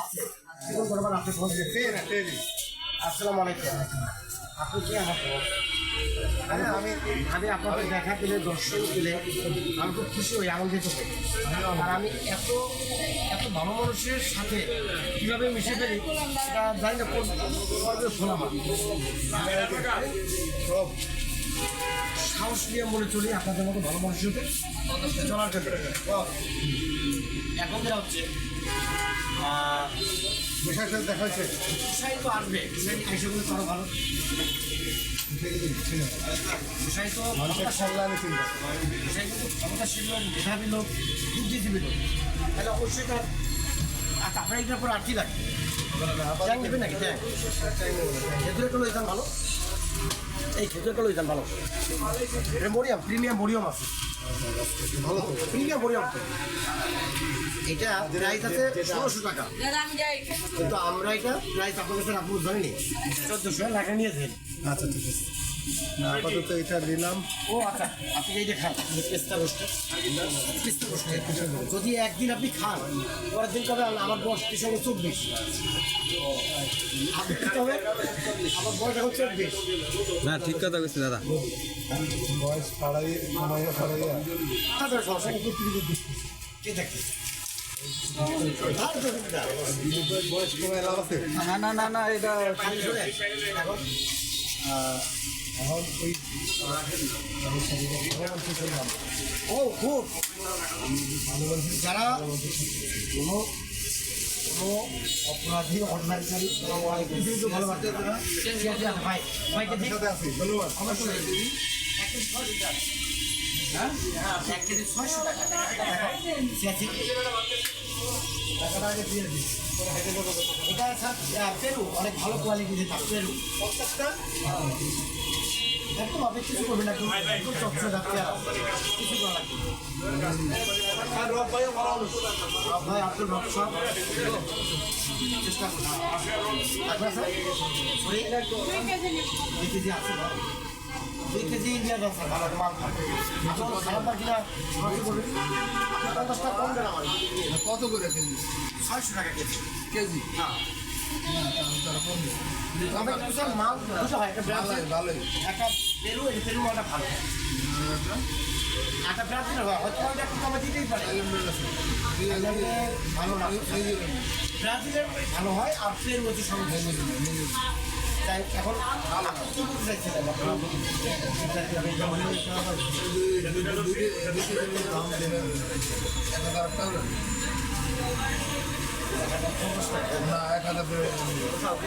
আছে আসসালামু আলাইকুম আপনি কি আমার আমি আমি আপনাকে দেখা দিলে দর্শন দিলে আমি খুব খুশি হই আনন্দিত হই আর আমি এত এত ভালো মানুষের সাথে কীভাবে মিশে ফেলি সেটা জানি না কবে শোনা সব সাহস নিয়ে মনে চলি আপনাদের মতো ভালো মানুষের সাথে চলার জন্য এখন যেটা হচ্ছে বিষয়ের দেখা হয়েছে তো আসবে বিষয় এসে বলে আরও ভালো বিষয় তো মানুষের লোক মেধাবী লোক লোক তাহলে অবশ্যই তার আর তারপরে এটার পর আর কি লাগে ট্যাং নাকি ট্যাং ইতান ভালো এই খেজুরটা লই যান ভালো। এটা মরিয়াম প্রিমিয়াম মরিয়াম আছে। ভালো তো প্রিমিয়াম মরিয়াম তো। এটা প্রাইস আছে ষোলোশো টাকা। দাদা আমি যাই কিন্তু আমরা এটা প্রাইস আপনার কাছে আপনি ধরেনি চোদ্দোশো টাকা নিয়েছেন আচ্ছা ঠিক আছে। আপাতত এটা নিলাম। ও আচ্ছা আপনি এই যে খান পেস্তা রোস্টে পেস্তা রোস্টে যদি একদিন আপনি খান পরের দিন কবে আমার বয়স কি সঙ্গে চব্বিশ। আপনি হবে আমার বয়স এখন চব্বিশ। না ঠিক কথা কইছি দাদা। বয়স পাড়াই সময় পাড়াইয়া। সমস্যা কে? দেখে? বয়স কমে না না না না এটা ও খুব যারা কোনো কোনো অপরাধী অন্যায়কারী কিন্তু ভালো বার্তা ভাই ভাইকে ঠিক সাথে আছি ধন্যবাদ অবশ্যই এক কেজি ছয়শো টাকা এক কেজি ছয়শো টাকা সিয়াছি টাকাটা আগে এটা স্যার পেরু অনেক ভালো কোয়ালিটি যেটা পেরু প্রত্যেকটা একদম আপনি কিছু করবেন না একদম একদম চকচকে যাচ্ছে আর কিছু করা লাগবে ভাই আপনার রব সব। চেষ্টা করুন আপনার স্যার দুই কেজি আছে দুই কেজি ইন্ডিয়া দশ ভালো মাল খারাপ না কিনা কম দেন আমার কত করে কেজি ছয়শো টাকা কেজি। কেজি? হ্যাঁ একটা পেরু পেরু মালটা ভালো একটা হয় হয়তো দিতেই পারে ভালো না ব্রাজিলের ভালো হয় আর পেরু হচ্ছে সঙ্গে তাই এখন কি বলতে চাইছিলেন দাম না এক হাজার আপনি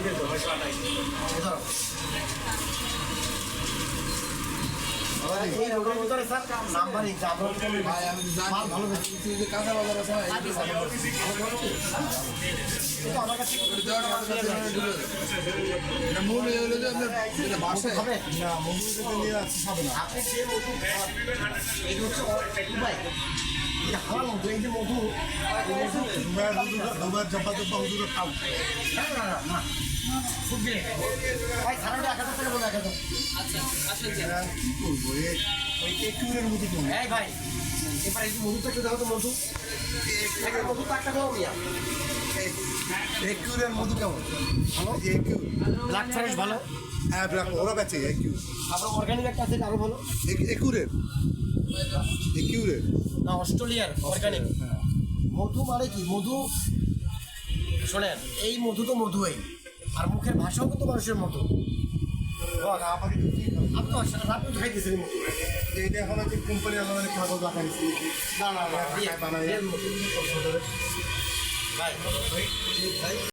যে মধু মধু মধু মধু দুবার দুবার জপা জপা হুজুরে খাও ভাই কি করব মতো এবার এই মধুটা একটু দেখো তো মধু মধু একটা মিয়া মতো কেমন ভালো একিউর ব্ল্যাক ফরেস্ট ভালো হ্যাঁ ব্ল্যাক ওরা বেচে আপনার অর্গানিক একটা আছে আরও ভালো একিউরের না অস্ট্রেলিয়ার অর্গানিক হ্যাঁ মধু মানে কি? মধু শোনেন এই মধু তো মধুই আর মুখের ভাষাও কিন্তু মানুষের মতো আপনি তো আপনি খাইতেছেন মধু। এইটা এখন হচ্ছে কোম্পানি কাগজ না না ভাই।